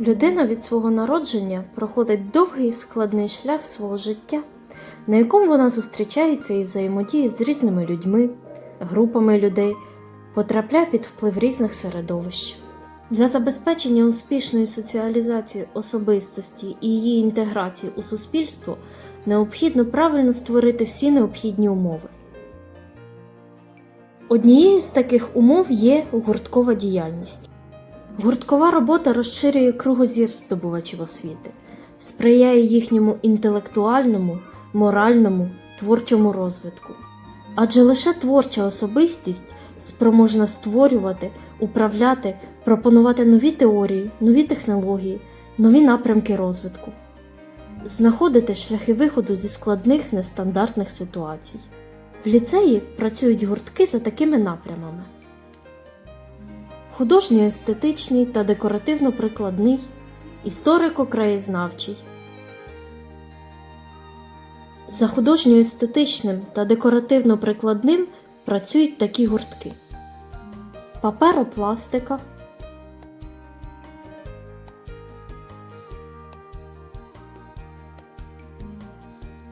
Людина від свого народження проходить довгий і складний шлях свого життя, на якому вона зустрічається і взаємодіє з різними людьми, групами людей, потрапляє під вплив різних середовищ. Для забезпечення успішної соціалізації особистості і її інтеграції у суспільство необхідно правильно створити всі необхідні умови. Однією з таких умов є гурткова діяльність. Гурткова робота розширює кругозір здобувачів освіти, сприяє їхньому інтелектуальному, моральному, творчому розвитку. Адже лише творча особистість спроможна створювати, управляти, пропонувати нові теорії, нові технології, нові напрямки розвитку, знаходити шляхи виходу зі складних нестандартних ситуацій. В ліцеї працюють гуртки за такими напрямами: художньо-естетичний та декоративно-прикладний, історико-краєзнавчий. За художньо-естетичним та декоративно-прикладним працюють такі гуртки: паперопластика,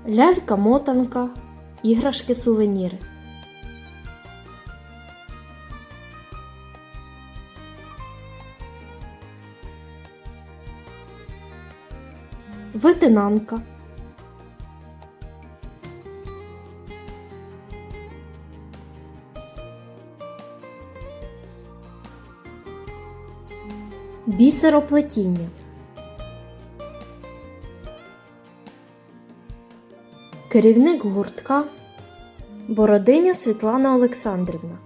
лялька-мотанка, іграшки-сувеніри. Витинанка. Бісероплетіння. Керівник гуртка Бородиня Світлана Олександрівна.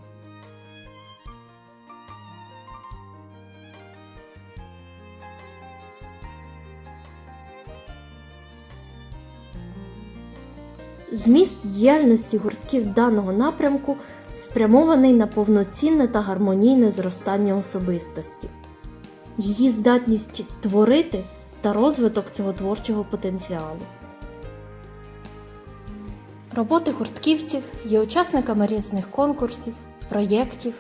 Зміст діяльності гуртків даного напрямку спрямований на повноцінне та гармонійне зростання особистості, її здатність творити та розвиток цього творчого потенціалу. Роботи гуртківців є учасниками різних конкурсів, проєктів.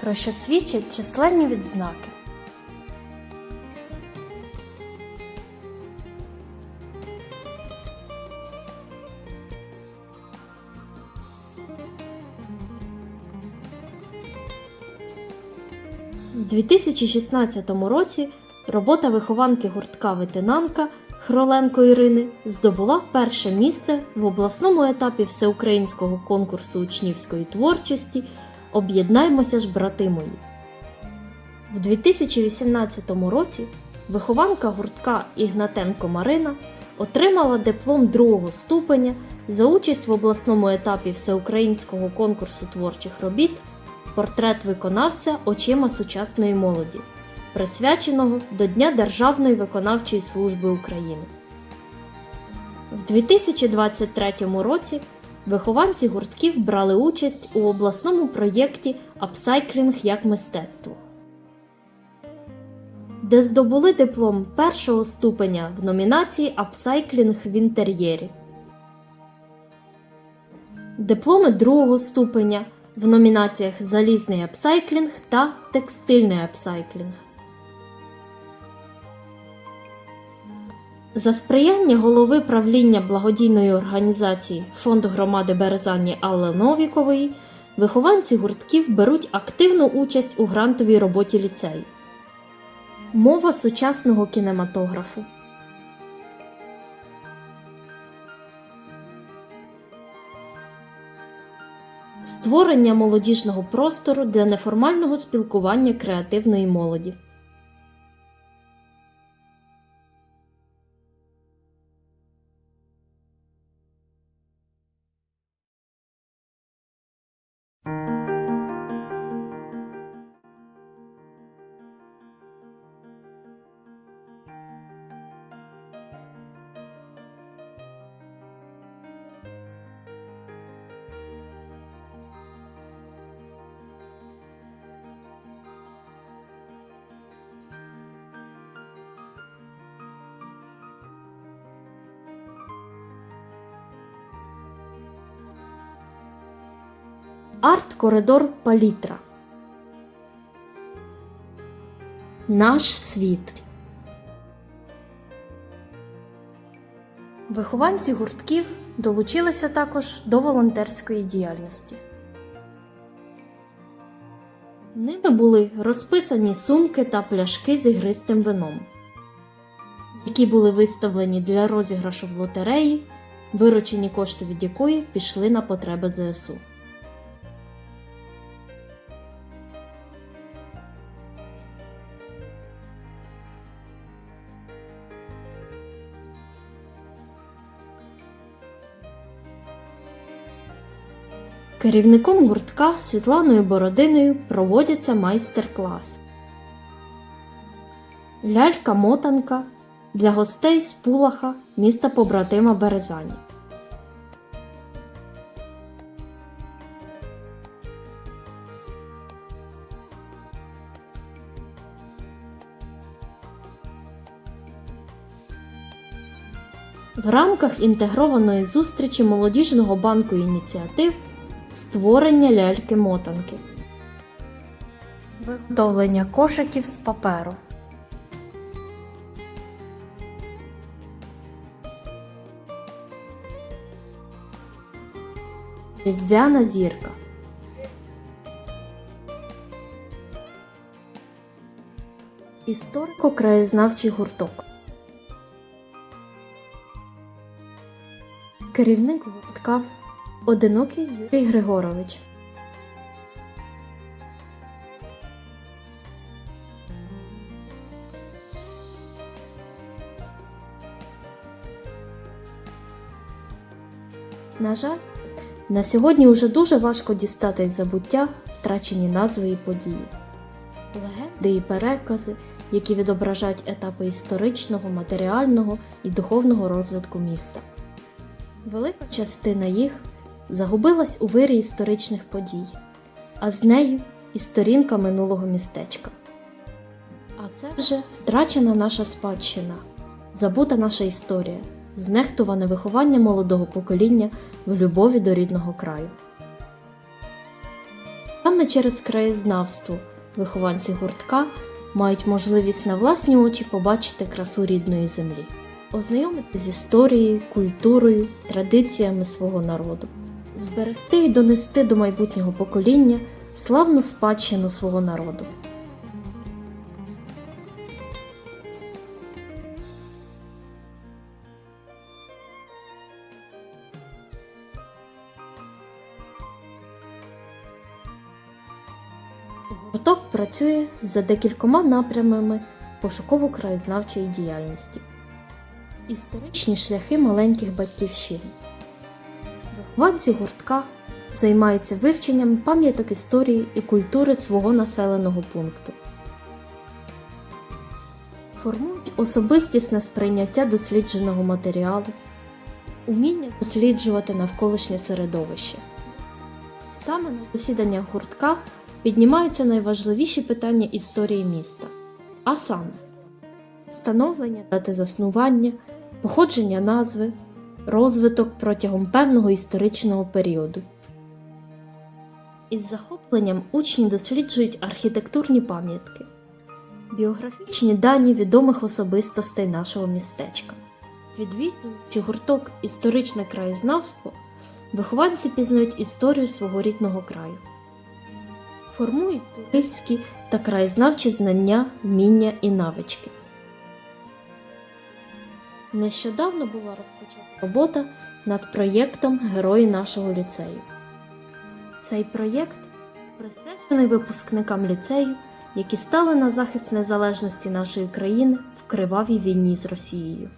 Про що свідчать численні відзнаки. У 2016 році робота вихованки гуртка ветенанка Хроленко Ірини здобула перше місце в обласному етапі всеукраїнського конкурсу учнівської творчості Об'єднаймося ж, брати мої. В 2018 році вихованка гуртка Ігнатенко Марина отримала диплом другого ступеня за участь в обласному етапі всеукраїнського конкурсу творчих робіт Портрет виконавця очима сучасної молоді, присвяченого до Дня Державної виконавчої служби України. В 2023 році Вихованці гуртків брали участь у обласному проєкті Апсайклінг як мистецтво, де здобули диплом першого ступеня в номінації Апсайклінг в інтер'єрі, дипломи другого ступеня в номінаціях Залізний апсайклінг та Текстильний апсайклінг. За сприяння голови правління благодійної організації Фонд громади Березані Алли Новікової вихованці гуртків беруть активну участь у грантовій роботі ліцею. Мова сучасного кінематографу. Створення молодіжного простору для неформального спілкування креативної молоді. Арт-коридор Палітра. Наш світ. Вихованці гуртків долучилися також до волонтерської діяльності. Ними були розписані сумки та пляшки з ігристим вином, які були виставлені для розіграшу в лотереї, виручені кошти від якої пішли на потреби ЗСУ. Керівником гуртка Світланою Бородиною проводяться майстер-клас. Лялька-мотанка для гостей з Пулаха, міста побратима Березані. В рамках інтегрованої зустрічі молодіжного банку ініціатив створення ляльки-мотанки, виготовлення кошиків з паперу. Різдвяна зірка. Історико-краєзнавчий гурток. Керівник гуртка Одинокий Юрій Григорович. На жаль, на сьогодні вже дуже важко дістати із забуття втрачені назви і події, легенди і перекази, які відображають етапи історичного, матеріального і духовного розвитку міста. Велика частина їх загубилась у вирі історичних подій, а з нею і сторінка минулого містечка. А це вже втрачена наша спадщина, забута наша історія, знехтуване виховання молодого покоління в любові до рідного краю. Саме через краєзнавство вихованці гуртка мають можливість на власні очі побачити красу рідної землі, ознайомитися з історією, культурою, традиціями свого народу зберегти і донести до майбутнього покоління славну спадщину свого народу. Гурток працює за декількома напрямами пошуково-краєзнавчої діяльності. Історичні шляхи маленьких батьківщин. Вихованці гуртка займаються вивченням пам'яток історії і культури свого населеного пункту, формують особистісне сприйняття дослідженого матеріалу, уміння досліджувати навколишнє середовище. Саме на засіданнях гуртка піднімаються найважливіші питання історії міста, а саме встановлення дати заснування, походження назви розвиток протягом певного історичного періоду. Із захопленням учні досліджують архітектурні пам'ятки, біографічні дані відомих особистостей нашого містечка. Відвідуючи гурток Історичне краєзнавство, вихованці пізнають історію свого рідного краю, формують туристські та краєзнавчі знання, вміння і навички. Нещодавно була розпочата робота над проєктом Герої нашого ліцею. Цей проєкт присвячений випускникам ліцею, які стали на захист незалежності нашої країни в кривавій війні з Росією.